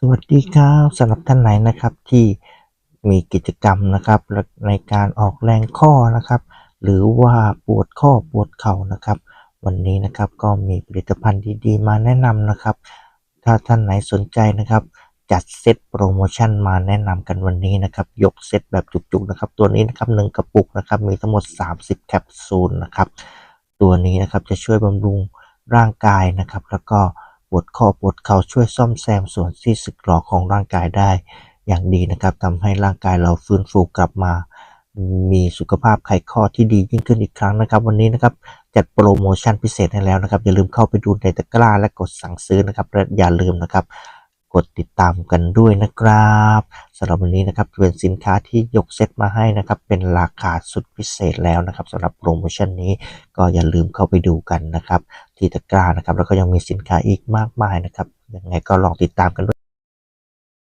สวัสดีครับสำหรับท่านไหนนะครับที่มีกิจกรรมนะครับในการออกแรงข้อนะครับ หรือว่าปวดข้อปวดเข่านะครับ วันนี้นะครับก็มีผลิตภัณฑ์ดีๆ มาแนะนำนะครับ ถ้าท่านไหนสนใจนะครับ จัดเซตโปรโมชั่นมาแนะนำกันวันนี้นะครับ ยกเซตแบบจุกๆนะครับตัวนี้นะครับหนึ่งกระปุกนะครับมีทั้งหมด 30 แคปซูลนะครับ ตัวนี้นะครับจะช่วยบำรุงร่างกายนะครับ แล้วก็ ปวดข้อปวดเข่าช่วยซ่อมแซมส่วนที่สึกหรอของร่างกายได้ อย่างดีนะครับทำให้ร่างกายเราฟื้นฟูกลับมา มีสุขภาพไขข้อที่ดียิ่งขึ้นอีกครั้งนะครับ วันนี้นะครับจัดโปรโมชั่นพิเศษให้แล้วนะครับ อย่าลืมเข้าไปดูในตะกร้าและกดสั่งซื้อนะครับและอย่าลืมนะครับ กดติดตามกันด้วยนะครับสำหรับวันนี้นะครับเป็นสินค้าที่ยกเซตมาให้นะครับ เป็นราคาสุดพิเศษแล้วนะครับสำหรับโปรโมชั่นนี้ก็อย่าลืมเข้าไปดูกันนะครับ ที่ตะกร้านะครับ แล้วก็ยังมีสินค้าอีกมากมายนะครับยังไงก็ลองติดตามกันด้วย